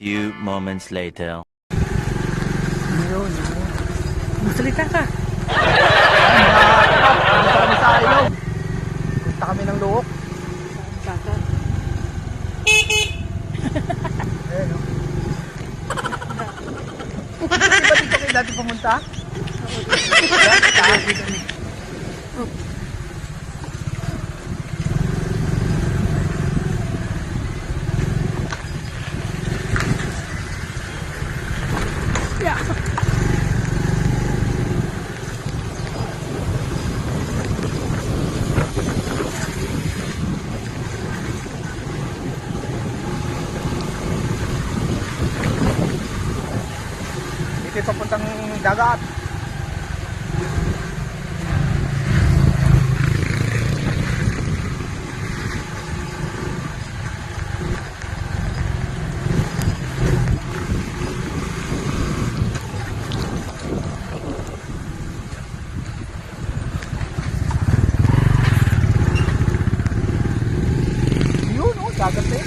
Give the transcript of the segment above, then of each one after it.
Few moments later. Yun. Magsalita ka. Punta kami sa ilog. Punta kami ng luok. Kaka. Ayan o. Di ba dito kayo dati pumunta? Yeah. Dito yung papuntang dagat. Yun oh, dagat eh.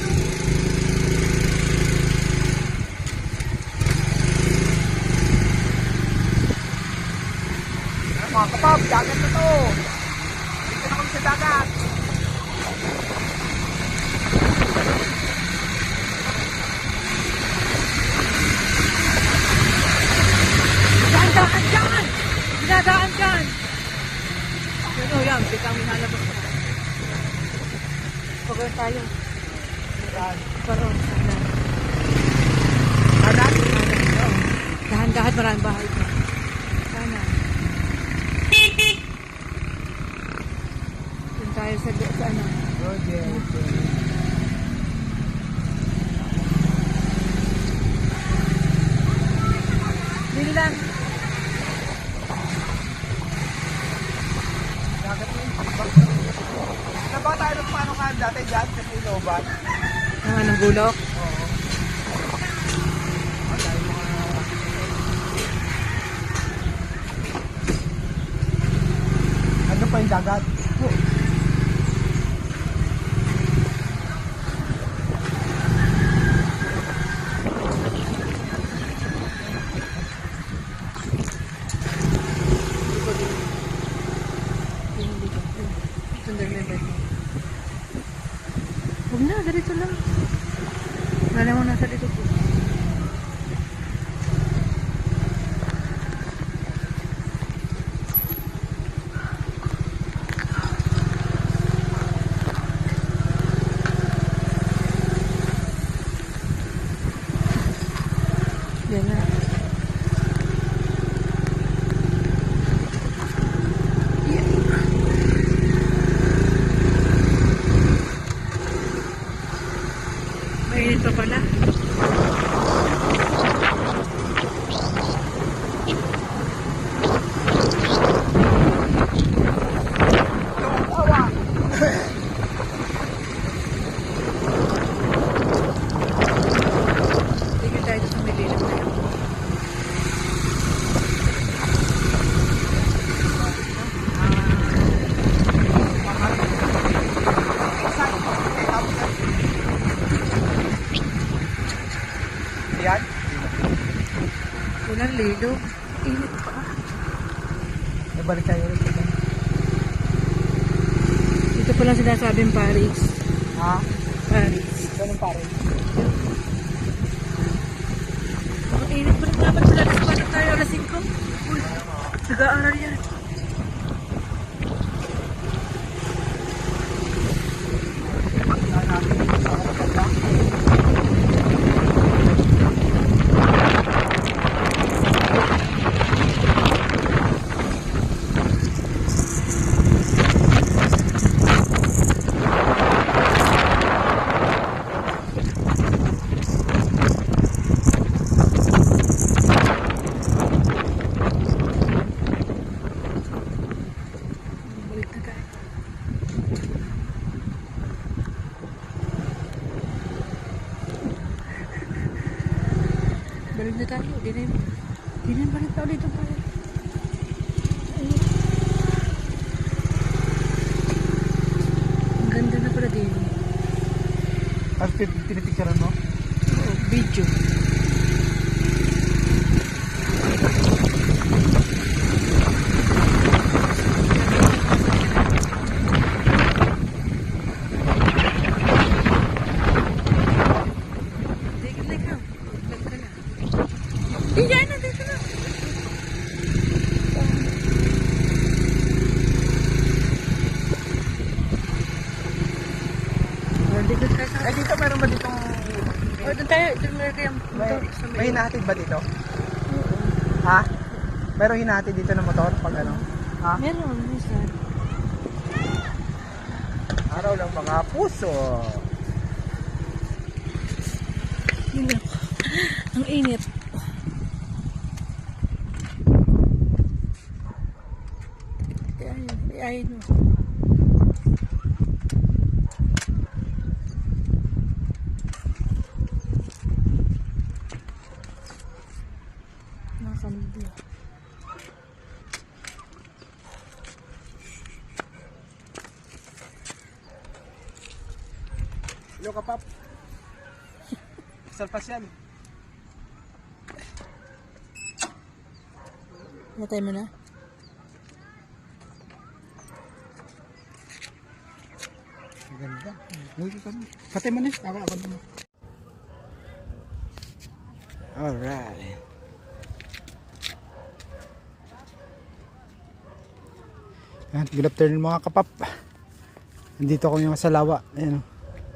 Ayan, mga kapab, dagat na to. Dito na kami sa dagat. Daan, daan, daan! Dinadaan dyan! Yan. Biglang minalabas ko. Pagawin tayo. Karoon, sana. Dagat. Dahan-dahan maraming bahay pa. Sana. Doon tayo sa, sa ano. Yeah, good. Dili lang. Dagat na yun. Naba tayo ng paano ka dati dyan sa Iloban? Ang anong gulok. Oo. Ano pa yung dagat? Sundar na ba? Huwag na, ganito lang. Wala mo nasa dito po. Yan na. Mainit pa pala. Tigil tayo sa mililim na yan. Yan. Walang lilo. Init pa. Nabalik tayo ulit. Ito pala sinasabing Paris. Ha? Paris. Ganun pare. Ang init pa rin dapat pala. Dapat tayo alas 5. Uy, nag-aaral yan. Ang ganda na pala din. Pin- pinipicturean mo? Oo, video. Teka, teka. Vlog ka na. Di, yan na, dito na. Oh, dito tayo sa... Eh, dito meron ba ditong... Oh, doon meron kayong May, motor sa may hinahatid ba dito? Ha? Meron hinahatid dito ng motor pag ano? Ha? Meron, minsan. Araw lang mga puso. Lang. Ang init. Ayan, ayan mo. Salpas yan. Natay mo na? Maganda. Uy, kami. Pati mo na. Ako, ako naman. Alright. Yan, good afternoon mga kapap. Nandito kami sa lawa. Ayan,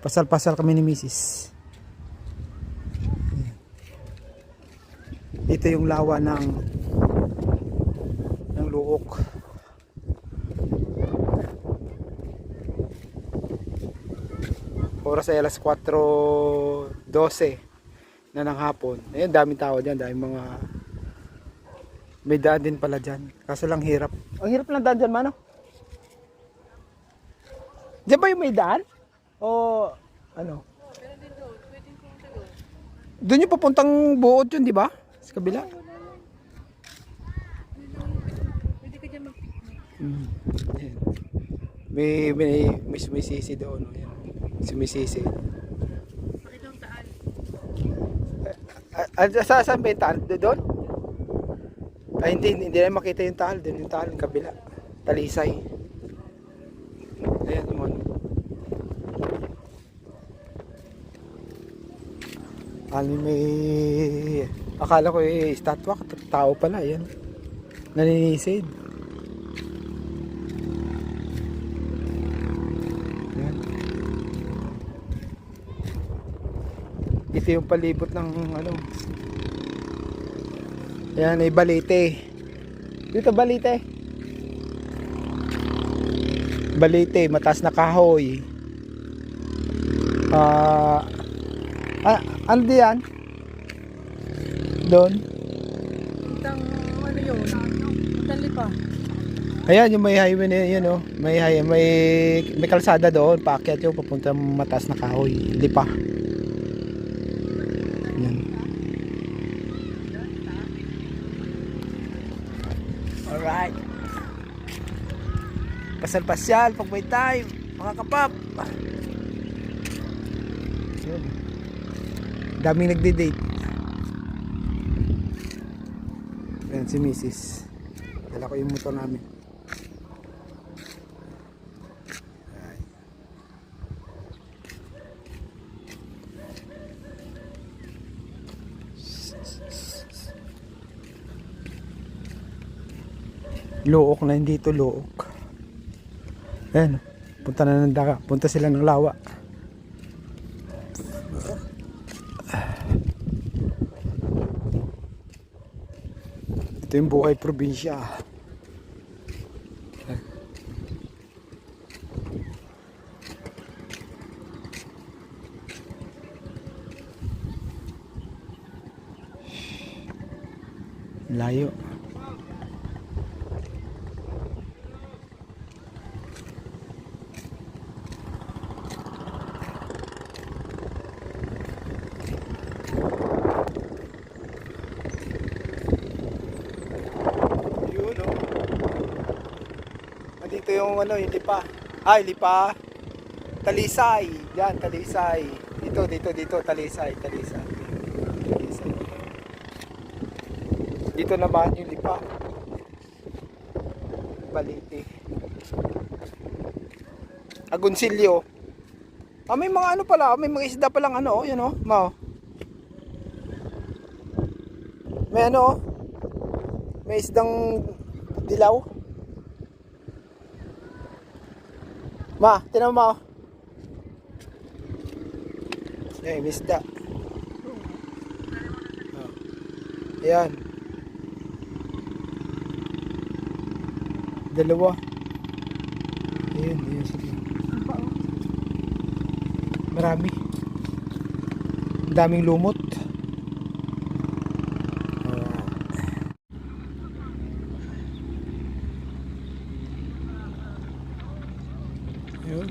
pasal-pasal kami ni Mrs. Ito yung lawa ng ng luok. Oras ay alas 4.12 na ng hapon. Ayun, daming tao dyan. Daming mga... May daan din pala dyan. Kaso lang hirap. Ang hirap lang daan dyan, mano? Diyan ba yung may daan? O ano? Doon yung papuntang buod yun, di ba? Sa kabila. Pwede ka dyan mag-picnic. Mm. Ayan. May, may, may sumisisi doon. Ayan. Sumisisi. Pakita ang taan. Ah, ah, sa saan ba yung taal? Do- Doon? Ay, hindi, hindi na makita yung taal. Doon yung taal, kabila. Talisay. Ayan, yung ano. Ano may... Akala ko eh, statwa. Tao pala, ayan. Naninisid. Ayan. Ito yung palibot ng ano. Yan, ay balite. Dito balite. Balite, mataas na kahoy. Ah, ah, ano yan? Doon. Itang ano yun? Itang lipa. Ayan, yung may highway na yun, oh. May, hi- may, may kalsada doon. Paakyat yung papunta mataas na kahoy. Hindi pa. Yan. Alright. Pasal-pasyal, pag may time, mga kapap. Yun. Daming nagde-date. Yan si Mrs. Dala ko yung motor namin. Ay. Luok na hindi ito luok. Ayan. Punta na ng daga. Punta sila ng lawa. Ito yung probinsya. Yung ano, yung lipa. Ay, lipa. Talisay. Yan, talisay. Dito, dito, dito, talisay, talisay. Talisay. Dito naman yung lipa. Balite. Agonsilyo. Ah, may mga ano pala, may mga isda palang ano, oh, yan oh, mao. May ano, oh. may isdang dilaw. Ma, tinan mo. oh. Eh, may isda. Oh. Ayan. Dalawa. Ayan, ayan sila. Marami. Ang daming lumot. Ah. Ayun.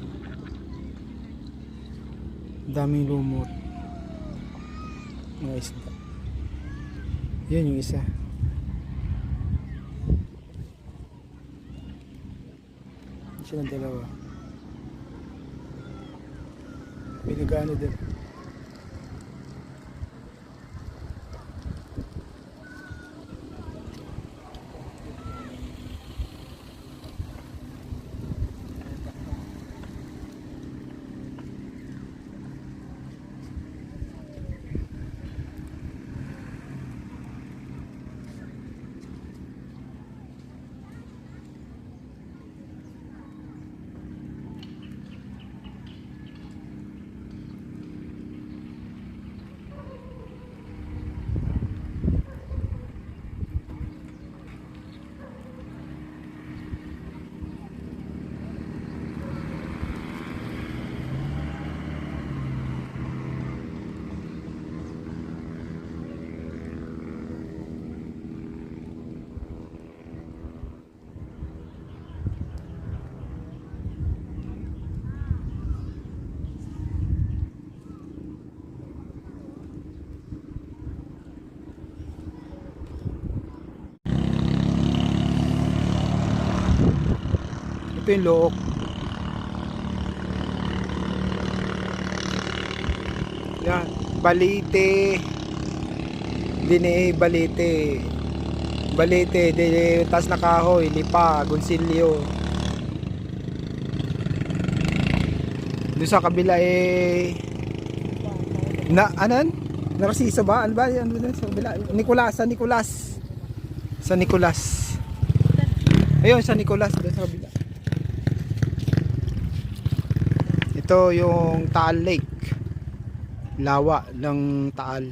Ang daming lumot. Mga isda. Yan yung isa. Siya ng dalawa. Pinagano din. Ito yung look. Yan. Balite. Dini balite. Balite. Dini tas na kahoy. Lipa. Gonsilyo. Doon sa kabila eh. Na, anan? Narasiso ba? Ano ba? Ano ba sa? Nicolas. Nicolas. Sa Nicolas. Ayun, sa Nicolas. Doon sa kabila. Ito yung Taal Lake. Lawa ng Taal.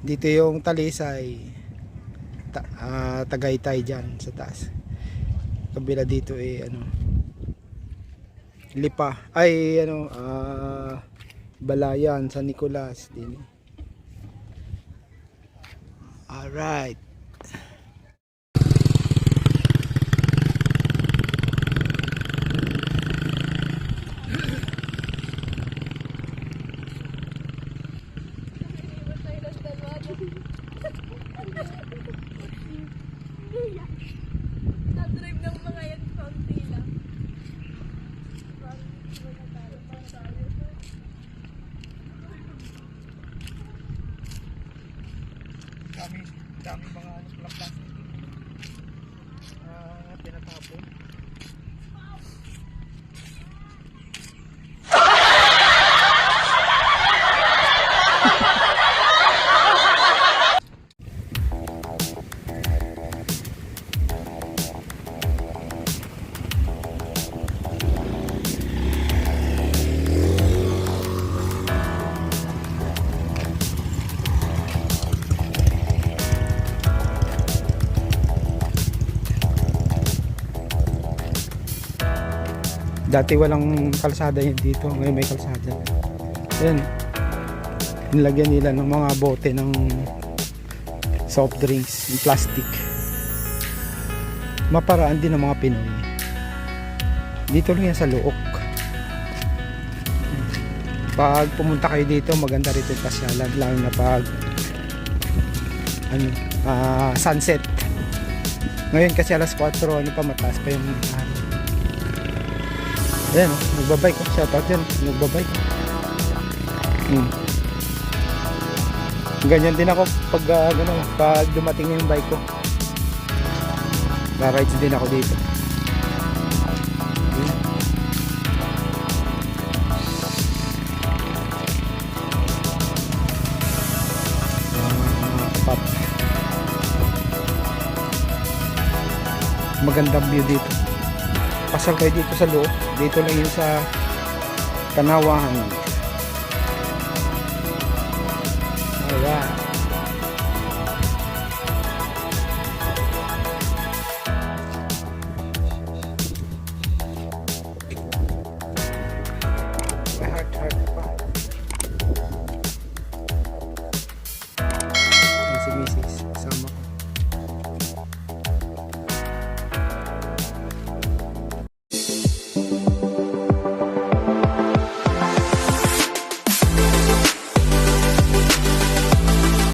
Dito yung Talisay. Ta ah, Tagaytay dyan sa taas. Kabila dito eh ano. Lipa. Ay ano ah Balayan San Nicolas din. Alright. Dati walang kalsada yun dito, ngayon may kalsada. Ayan. Nilagyan nila ng mga bote ng soft drinks, yung plastic. Maparaan din ng mga Pinoy. Dito lang yan sa Luok. Pag pumunta kayo dito, maganda rito yung pasyalan, lalo na pag ano, ah, sunset. Ngayon kasi alas 4, ano pa, mataas pa yung ano. Ayan, oh, nagbabike ko. Shout out yan, nagbabike. Hmm. Ganyan din ako pag, uh, ano, pag dumating na yung bike ko. Na-rides din ako dito. Hmm. Ah. Magandang view dito. Pasal kayo dito sa loob. Dito lang yun sa Kanawahan.